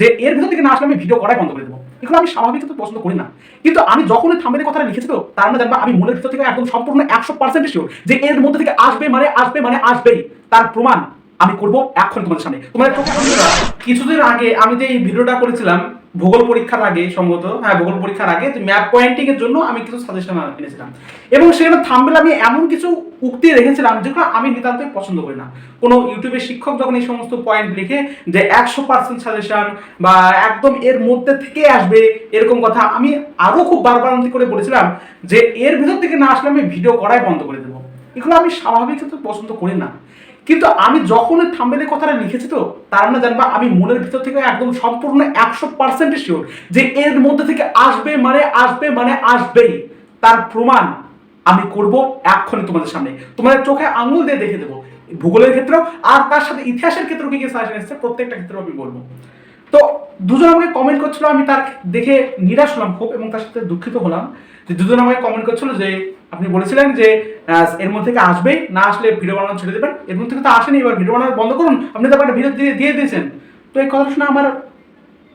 যে এর ভিতর থেকে না আসলে আমি ভিডিও করাই বন্ধ করে দেবো। এগুলো আমি স্বাভাবিক তো পছন্দ করি না। কিন্তু আমি যখন থামের কথাটা লিখেছি তো, তার মানে জানবা আমি মনের ভিতর থেকে একদম সম্পূর্ণ একশো পার্সেন্ট শিওর যে এর মধ্যে থেকে আসবে মানে আসবে মানে আসবেই। তার প্রমাণ আমি করব এখন তোমাদের সামনে। তোমার কিছুদিন আগে আমি যে এই ভিডিওটা করেছিলাম ভূগোল পরীক্ষার আগে সম্ভবত হ্যাঁ ভূগোল পরীক্ষার আগে ম্যাপ পয়েন্টিং এর জন্য আমি কিছু সাজেশন এনেছিলাম এবং সেখানে থাম্বেল আমি এমন কিছু উক্তি রেখেছিলাম যেগুলো আমি নিতান্তই পছন্দ করি না। কোনো ইউটিউবের শিক্ষক যখন এই সমস্ত পয়েন্ট লিখে যে একশো পার্সেন্ট সাজেশন বা একদম এর মধ্যে থেকে আসবে এরকম কথা আমি আরও খুব বারবারান্তি করে বলেছিলাম যে এর ভিতর থেকে না আসলে আমি ভিডিও করাই বন্ধ করে দেবো। এগুলো আমি স্বাভাবিক পছন্দ করি না। কিন্তু আমি যখন থাম্বেলের কথাটা লিখেছি তো, তার মানে জানবা আমি মনের ভিতর থেকে একদম সম্পূর্ণ একশো পার্সেন্ট শিওর যে এর মধ্যে থেকে আসবে মানে আসবে মানে আসবেই। তার প্রমাণ আমি করব এক্ষণে তোমাদের সামনে। তোমাদের চোখে আঙুল দিয়ে দেখে দেবো ভূগোলের ক্ষেত্রেও, আর তার সাথে ইতিহাসের ক্ষেত্রেও কি কি সাজেশন এসেছে, প্রত্যেকটা ক্ষেত্রেও আমি বলব। তো দুজন আমাকে কমেন্ট করছিল, আমি তার দেখে নিরাশ হলাম খুব এবং তার সাথে দুঃখিত হলাম যে দুজন আমাকে কমেন্ট করছিল যে আপনি বলেছিলেন যে এর মধ্যে থেকে আসবেই, না আসলে ভিডিও বানানো ছেড়ে দেবেন। এর মধ্যে তো আসেনি, এবার ভিডিও বানানো বন্ধ করুন। আপনি তো একটা ভিডিও দিয়ে দিয়ে দিয়েছেন। তো এই কথা শুনে আমার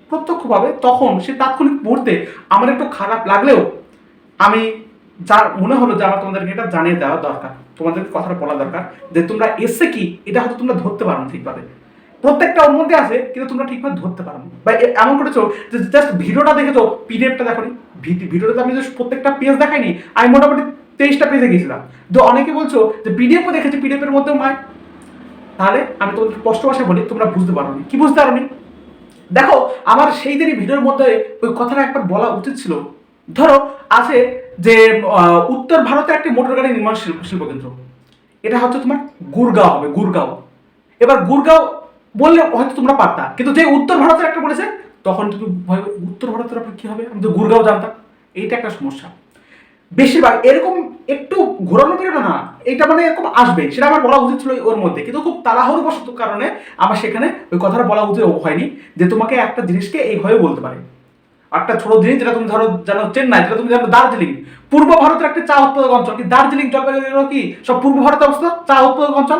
প্রত্যক্ষভাবে তখন সে তাৎক্ষণিক মুহূর্তে আমার একটু খারাপ লাগলেও আমি যার মনে হলো যে আমার তোমাদেরকে এটা জানিয়ে দেওয়া দরকার তোমাদের কথাটা বলা দরকার যে তোমরা এসে কি, এটা হয়তো তোমরা ধরতে পারো ঠিকভাবে। প্রত্যেকটা ওর মধ্যে আছে, কিন্তু তোমরা ঠিকভাবে ধরতে পারো বা এমন করেছ যে জাস্ট ভিডিওটা দেখেছ পিডিএফটা দেখো ভিডিওটাতে আমি প্রত্যেকটা পেজ দেখাইনি। আমি মোটামুটি তেইশটা পেজে গেছিলাম তো অনেকে বলছো যে পিডিএফও দেখেছি পিডিএফ এর মধ্যেও নয় তাহলে আমি তোমাদের স্পষ্ট ভাষায় বলি, তোমরা বুঝতে পারো কি বুঝতে পারো দেখো, আমার সেই দিনই ভিডিওর মধ্যে ওই কথাটা একবার বলা উচিত ছিল। ধরো, আছে যে উত্তর ভারতে একটি মোটর গাড়ি নির্মাণ শিল্প, শিল্পকেন্দ্র। এটা হচ্ছে তোমার গুরগাঁও হবে, গুরগাঁও। এবার গুরগাঁও বললে হয়তো তোমরা পারতা, কিন্তু যে উত্তর ভারতের একটা বলেছে, তখন তুমি উত্তর ভারতের আপনার কি হবে? আমি তো গুরগাঁও জানতাম। এইটা একটা সমস্যা। বেশিরভাগ এরকম একটু ঘোরানো বেরোনো না এটা মানে এরকম আসবে সেটা আমার বলা উচিত ছিল ওর মধ্যে। কিন্তু খুব তাড়াহুড়ো বশত কারণে আমার সেখানে ওই কথাটা বলা উচিত হয়নি যে তোমাকে একটা জিনিসকে এইভাবে বলতে পারে। একটা ছোট জিনিস যেটা তুমি ধরো জানো চেন্নাই যেটা তুমি জানো দার্জিলিং। পূর্ব ভারতের একটা চা উৎপাদক অঞ্চল। কি দার্জিলিং জলপাইগুড়ি কি সব পূর্ব ভারতে অবস্থা? চা উৎপাদক অঞ্চল?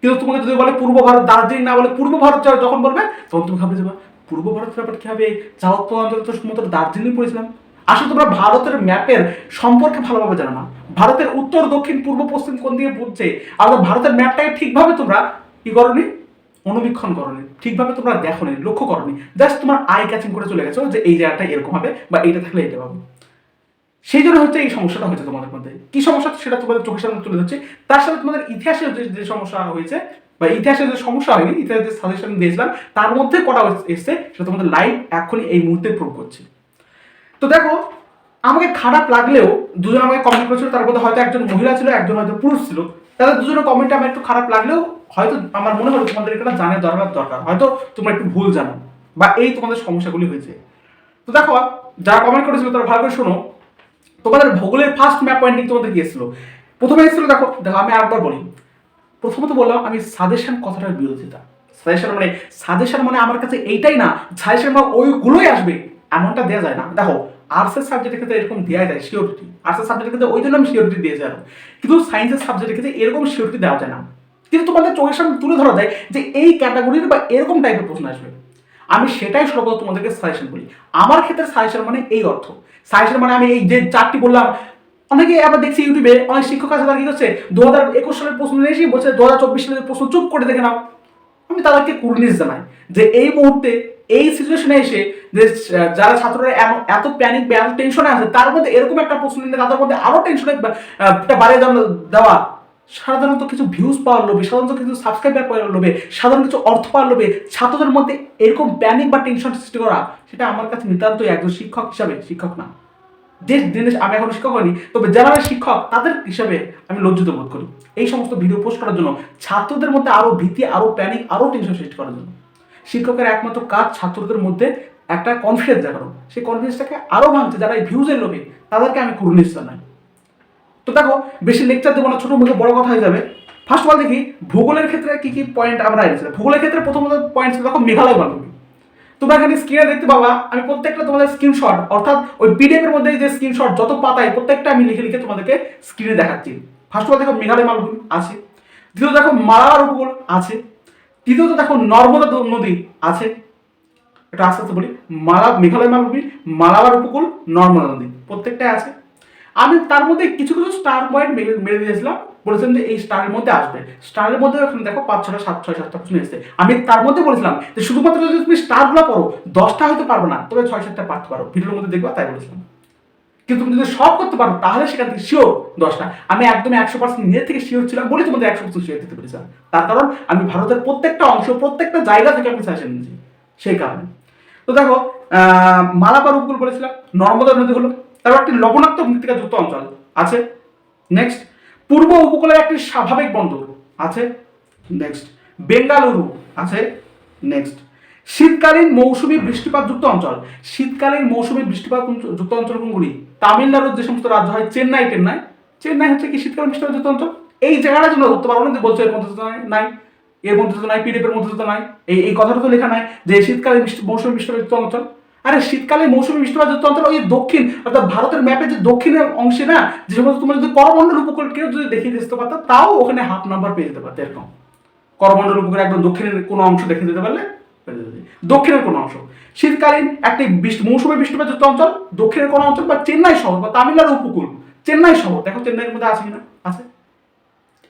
কিন্তু তোমাকে যদি বলে পূর্ব ভারত দার্জিলিং না বলে পূর্ব ভারত যখন বলবে তখন তুমি ভাববে যে বাহ, পূর্ব ভারতের ব্যাপার কি হবে? চা উৎপাদক অঞ্চল তো শুধুমাত্র দার্জিলিং পড়েছিলাম। আসলে তোমরা ভারতের ম্যাপের সম্পর্কে ভালোভাবে জানো না। ভারতের উত্তর, দক্ষিণ, পূর্ব, পশ্চিম কোন দিকে বুঝছে আর ভারতের ম্যাপটাকে ঠিকভাবে তোমরা কি করনি, অনুবীক্ষণ করনি, ঠিকভাবে তোমরা দেখোনি, লক্ষ্য করনি জাস্ট তোমার আই ক্যাচিং করে চলে গেছো যে এই জায়গাটা এরকম হবে বা এইটা থাকলে এটা পাবে সেই জন্য হচ্ছে এই সমস্যাটা হয়েছে তোমাদের মধ্যে। কি সমস্যা সেটা তোমাদের চোখের সামনে তুলে ধরছে। তার সাথে তোমাদের ইতিহাসের যে সমস্যা হয়েছে বা ইতিহাসের যে সমস্যা হয়নি, ইতিহাসের যে সাজেশন দিয়েছিলাম, তার মধ্যে কটা এসছে সেটা তোমাদের লাইভ এখনই এই মুহূর্তে প্রুভ করছে। তো দেখো, আমাকে খারাপ লাগলেও দুজন আমাকে কমেন্ট করেছিল, তার মধ্যে হয়তো একজন মহিলা ছিল, একজন হয়তো পুরুষ ছিল। তাদের দুজনের কমেন্টে আমার একটু খারাপ লাগলেও হয়তো আমার মনে হলো তোমাদের এটা জানার দরকার দরকার। হয়তো তোমরা একটু ভুল জানো বা এই তোমাদের সমস্যাগুলি হয়েছে। তো দেখো, যারা কমেন্ট করেছিল তারা ভালো করে শোনো, তোমাদের ভূগোলের ফার্স্ট ম্যাপ পয়েন্টিং তোমাদের এসেছিল? প্রথমে এসেছিল, দেখো দেখো, আমি আরেকবার বলি। প্রথমত বললাম, আমি সাজেশন কথাটার বিরোধিতা। সাজেশন মানে সাজেশন মানে আমার কাছে এইটাই না সাজেশন মানে ওইগুলোই আসবে। এমনটা দেওয়া যায় না। দেখো আর্টসের সাবজেক্টের ক্ষেত্রে এরকম দেওয়া যায় সিওরিটি আর্টসের সাবজেক্টের ক্ষেত্রে ওই জন্য আমি সিওরিটি দিয়ে আরও কিন্তু সায়েন্সের সাবজেক্টের ক্ষেত্রে এরকম সিওরিটি দেওয়া যায় না। কিন্তু তোমাদের চোখের সামনে তুলে ধরা যায় যে এই ক্যাটাগরির বা এরকম টাইপের প্রশ্ন আসবে। আমি সেটাই সর্বদা তোমাদেরকে সাজেশন বলি আমার ক্ষেত্রে সাজেশন মানে এই অর্থ। সাজেশন মানে আমি এই যে চারটি বললাম, অনেকে আবার দেখছি ইউটিউবে অনেক শিক্ষক আছে, তারা কি করছে দু হাজার একুশ সালের প্রশ্ন নিয়ে এসে বলছে দু হাজার চব্বিশ সালের প্রশ্ন চুপ করে দেখে নাও। আমি তাদেরকে কুর্নিশ জানাই যে এই মুহূর্তে এই সিচুয়েশনে এসে যারা ছাত্ররা এত প্যানিক বা এত টেনশনে আছে, তার মধ্যে এরকম একটা প্রশ্ন নিলে তাদের মধ্যে আরও টেনশনে বাড়িয়ে দেওয়া- সাধারণত কিছু ভিউজ পাওয়ার লোভে, সাধারণত কিছু সাবস্ক্রাইবার পাওয়ার লোভে, সাধারণ কিছু অর্থ পাওয়ার লোভে ছাত্রদের মধ্যে এরকম প্যানিক বা টেনশন সৃষ্টি করা, সেটা আমার কাছে নিতান্তই একজন শিক্ষক হিসাবে, শিক্ষক না। যে জিনিস আমি এখন শিক্ষক হয়নি তবে যারা আমি শিক্ষক, তাদের হিসাবে আমি লজ্জিত বোধ করি। এই সমস্ত ভিডিও পোস্ট করার জন্য, ছাত্রদের মধ্যে আরও ভীতি, আরও প্যানিক আরও টেনশন সৃষ্টি করার জন্য। শিক্ষকের একমাত্র কাজ ছাত্রদের মধ্যে একটা কনফিডেন্স দেখানো। সেই কনফিডেন্সটাকে আরও ভাঙছে যারা এই ভিউজের লোভে, তাদেরকে আমি কুরুনিশ জানাই তো দেখো, বেশি লেকচার দেবো না, ছোট মুখে বড় কথা হয়ে যাবে। ফার্স্ট অফ অল দেখি, ভূগোলের ক্ষেত্রে কি কি পয়েন্ট আমরা এনেছিলাম ভূগোলের ক্ষেত্রে প্রথমত পয়েন্ট ছিল দেখো, মেঘালয় মালভূমি তোমরা এখানে স্ক্রিনে দেখতে পাবা, আমি প্রত্যেকটা তোমাদের স্ক্রিনশট অর্থাৎ ওই পিডিএফ এর মধ্যে যে স্ক্রিনশট যত পাতায় প্রত্যেকটা আমি লিখে লিখে তোমাদেরকে স্ক্রিনে দেখাচ্ছি। ফার্স্ট অফ অল দেখো, মেঘালয় মালভূমি আছে। দ্বিতীয়ত দেখো মালার উপকূল আছে। তৃতীয়ত দেখো, নর্মদা নদী আছে। এটা আস্তে আস্তে বলি, মালা, মেঘালয় মালভূমি, মালাবার উপকূল, নর্মদা নদী, প্রত্যেকটাই আছে। আমি তার মধ্যে কিছু কিছু স্টার পয়েন্ট মেরে মেরে দিয়েছিলাম, বলেছিলাম যে এই স্টারের মধ্যে আসবে। স্টারের মধ্যে ওখানে দেখো পাঁচ, ছটা, সাত, ছয়, সাতটা প্রশ্ন এসেছে। আমি তার মধ্যে বলেছিলাম যে শুধুমাত্র যদি তুমি স্টারগুলো পড়ো, দশটা হয়তো পারবে না, তবে ছয়, সাতটা পারতে পারো। ভিডিওর মধ্যে দেখবা, তাই বলেছিলাম। কিন্তু তুমি যদি সব করতে পারো, তাহলে সেখান থেকে শিওর দশটা। আমি একদম একশো পার্সেন্ট নিজের থেকে শিওর ছিলাম বলে তোমাদের একশো পার্সেন্ট শিওর দিতে পেরেছিলাম। তার কারণ আমি ভারতের প্রত্যেকটা অংশ, প্রত্যেকটা জায়গা থেকে আমি সাজেশন নিয়েছি সেই কারণে। তো দেখো মালাবার উপকূল বলেছিলাম, নর্মদা নদী হলো। তারপর একটি লবণাক্ত মৃত্তিকা যুক্ত অঞ্চল আছে। নেক্সট পূর্ব উপকূলের একটি স্বাভাবিক বন্দর আছে। নেক্সট বেঙ্গালুরু আছে। নেক্সট শীতকালীন মৌসুমি বৃষ্টিপাত যুক্ত অঞ্চল। শীতকালীন মৌসুমি বৃষ্টিপাত যুক্ত অঞ্চল কোনগুলি? তামিলনাড়ুর যে সমস্ত রাজ্য হয়, চেন্নাই চেন্নাই। চেন্নাই হচ্ছে কি শীতকালীন বৃষ্টিপাত যুক্ত অঞ্চল? এই জায়গাটা জন্য ধরতে পারব না যে বলছো এর মধ্যে নাই। এর মধ্যে তো নাই পিডিএফ এর মধ্যে তো নাই। এই এই কথাটা তো লেখা নাই যে শীতকালে মৌসুমী বৃষ্টিপাত অঞ্চল আরে শীতকালে মৌসুমী বৃষ্টিপাত অঞ্চল ওই দক্ষিণ, অর্থাৎ ভারতের ম্যাপে যে দক্ষিণের অংশে না, যে সমস্ত তোমরা যদি করমণ্ডল উপকূল কেউ যদি দেখিয়ে দিতে পারতো, তাও ওখানে হাফ নাম্বার পেয়ে যেতে পারতো এরকম। করমণ্ডল উপকূলে একদম দক্ষিণের কোনো অংশ দেখে দিতে পারলে দক্ষিণের কোনো অংশ। শীতকালীন একটি মৌসুমী বৃষ্টিপাত অঞ্চল দক্ষিণের কোনো অঞ্চল বা চেন্নাই শহর বা তামিলনাড়ু উপকূল। চেন্নাই শহর, দেখো চেন্নাইয়ের মধ্যে আছে কিনা?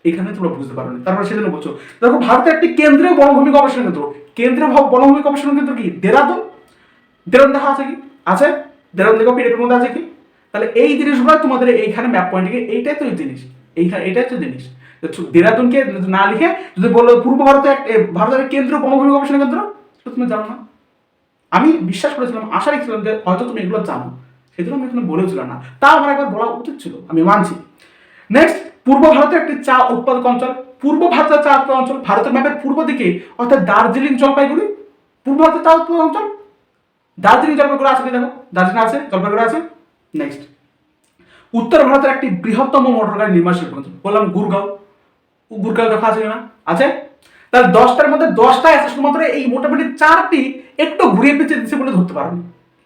এখানে তোমরা বুঝতে পারো না। তারপরে সেজন্য বলছো, দেখো ভারতের একটি কেন্দ্রীয় বনভূমি গবেষণা কেন্দ্র। কেন্দ্রীয় ভ- বনভূমি গবেষণা কেন্দ্র কি? দেরাদুন। দেরাদুন দেখা আছে কি? আছে? দেরাদুন দেখো পিডিএফের মধ্যে আছে কি? তাহলে এই জিনিসগুলো তোমাদের এইখানে ম্যাপ পয়েন্টে এইটাই তো জিনিস। এইখানে এটাই তো জিনিস। দেরাদুনকে না লিখে যদি বলো পূর্ব ভারতে ভারতের কেন্দ্রীয় বনভূমি গবেষণা কেন্দ্র, সেটা তুমি জানো না? আমি বিশ্বাস করেছিলাম, আশা রেখেছিলাম যে হয়তো তুমি এগুলো জানো। সেই জন্য আমি এখানে বলেছিলাম না। তা আমার একবার বলা উচিত ছিল, আমি মানছি। নেক্সট পূর্ব ভারতের একটি চা উৎপাদক অঞ্চল, পূর্ব ভারতের চা উৎপাদক অঞ্চল, ভারতের ম্যাপের পূর্ব দিকে, অর্থাৎ দার্জিলিং জলপাইগুড়ি, পূর্ব ভারতের চা উৎপাদক অঞ্চল। দার্জিলিং জলপাইগুড়ি আছে দেখো? দার্জিলিং আছে, জলপাইগুড়ি আছে। নেক্সট উত্তর ভারতের একটি বৃহত্তম মোটর গাড়ি নির্মাণ শিল্প অঞ্চল, বললাম গুরগাঁও। গুরগাঁও দেখা আছে না? আছে? তাহলে দশটার মধ্যে দশটাই আছে, শুধুমাত্র এই মোটামুটি চারটি একটু ঘুরিয়ে পেঁচিয়ে দিচ্ছে বলে ধরতে পারবে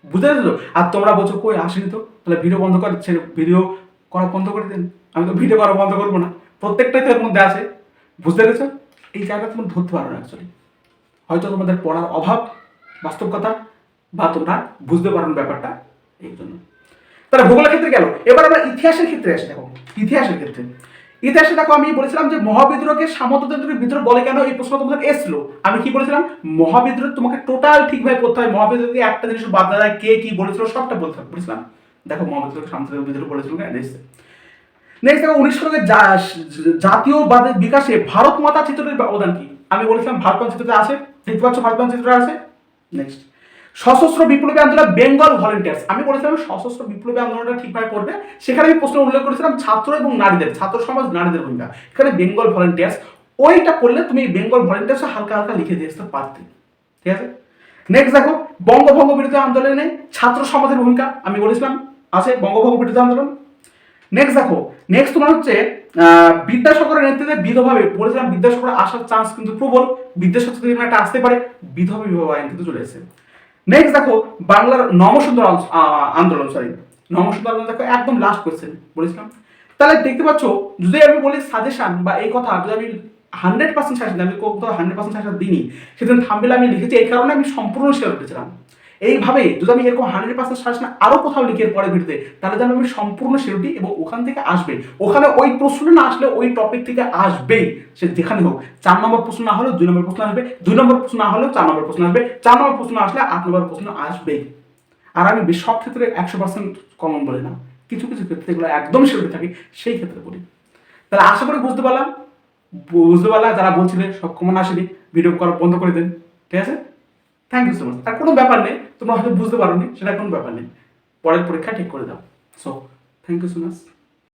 বুঝতে পেরেছ? আর তোমরা বলছো, কই, আসেনি তো? তাহলে ভিডিও বন্ধ করে ভিডিও করা বন্ধ করে দেন। আমি তো ভিডিও করা বন্ধ করব না। প্রত্যেকটাই তো এর মধ্যে আছে। বুঝতে পেরেছ? এই জায়গাটা তোমরা ধরতে পারো না অ্যাকচুয়ালি হয়তো তোমাদের পড়ার অভাব, বাস্তব কথা, বা তোমরা বুঝতে পারো না ব্যাপারটা এই জন্য। তাহলে ভূগোলের ক্ষেত্রে গেল। এবার আমরা ইতিহাসের ক্ষেত্রে আসি, দেখো। ইতিহাসের ক্ষেত্রে। ইতিহাসে দেখো, আমি বলেছিলাম যে মহাবিদ্রোহকে সামন্ততান্ত্রিক বিদ্রোহ বলে কেন এই প্রশ্ন তোমাদের এসলো আমি কি বলেছিলাম? মহাবিদ্রোহ তোমাকে টোটাল ঠিকভাবে পড়তে হয়। মহাবিদ্রোহ থেকে একটা জিনিস বাদ দেওয়া যায়, কে কি বলেছিল, সবটা বলতে হবে দেখো মহাবিদ্রোহকে সামন্ততান্ত্রিক বিদ্রোহ বলেছিল কেন এসছে নেক্সট দেখো উনিশ শতকের জা- জাতীয়বাদের বিকাশে ভারত মাতা চিত্রের অবদান কি? আমি বলেছিলাম ভারত মানচিত্রতে আছে, দেখতে পাচ্ছ ভারত মানচিত্র আছে? নেক্সট সশস্ত্র বিপ্লবী আন্দোলন বেঙ্গল ভলেন্টিয়ার্স আমি বলেছিলাম সশস্ত্র বিপ্লবী আন্দোলনটা ঠিকভাবে পড়বে সেখানে আমি প্রশ্ন উল্লেখ করেছিলাম ছাত্র এবং নারীদের, ছাত্র সমাজ নারীদের ভূমিকা। এখানে বেঙ্গল ভলেন্টিয়ার্স ওইটা পড়লে তুমি বেঙ্গল ভলেন্টিয়ার্স হালকা হালকা লিখে দিয়ে আসতে পারতে। ঠিক আছে? নেক্সট দেখো, বঙ্গভঙ্গ বিরোধী আন্দোলনে ছাত্র সমাজের ভূমিকা, আমি বলেছিলাম আছে বঙ্গভঙ্গ বিরোধী আন্দোলন? নেক্সট দেখো নেক্সট তোমার হচ্ছে বিদ্যাসাগরের নেতৃত্বে বিধভাবে, বলেছিলাম বিদ্যাসাগর আসার চান্স কিন্তু প্রবল। বিদ্যাসাগর যদি একটা আসতে পারে বিধবা বিবাহ আইন কিন্তু চলে এসেছে। নেক্সট দেখো, বাংলার নমসুন্দর আন্দোলন সরি নমসুন্দর আন্দোলন দেখো একদম লাস্ট কোয়েশ্চেন বলেছিলাম। তাহলে দেখতে পাচ্ছ, যদি আমি বলি সাজেশন বা এই কথা, যদি আমি হান্ড্রেড পার্সেন্ট সাজেশন আমি কোথাও হান্ড্রেড পার্সেন্ট সাজেশন দিইনি, সেদিন থামবেলে আমি লিখেছি, এই কারণে আমি সম্পূর্ণ শেয়ার করেছিলাম এইভাবে যদি আমি এরকম হান্ড্রেড পার্সেন্ট সাজেশন আরও কোথাও লিখে পরে ভিডিওতে, তাহলে যেন আমি সম্পূর্ণ শেয়ারটি এবং ওখান থেকে আসবে। ওখানে ওই প্রশ্ন না আসলে ওই টপিক থেকে আসবেই। সে যেখানে হোক, চার নম্বর প্রশ্ন না হলেও দুই নম্বর প্রশ্ন আসবে, দুই নম্বর প্রশ্ন না হলেও চার নম্বর প্রশ্ন আসবে, চার নম্বর প্রশ্ন আসলে আট নম্বর প্রশ্ন আসবেই। আর আমি সব ক্ষেত্রে একশো পার্সেন্ট কমন বলি না। কিছু কিছু ক্ষেত্রে এগুলো একদম শিওর থাকে, সেই ক্ষেত্রে বলি। তাহলে আশা করি বুঝতে পারলাম। বুঝতে পারলাম যারা বলছিলেন সব কমন আসেনি। ভিডিও করা বন্ধ করে দেন। ঠিক আছে? থ্যাংক ইউ সো মাচ তার কোনো ব্যাপার নেই। তোমরা হয়তো বুঝতে পারোনি, সেটা কোনো ব্যাপার নেই। পরের পরীক্ষা ঠিক করে দাও। So thank you so much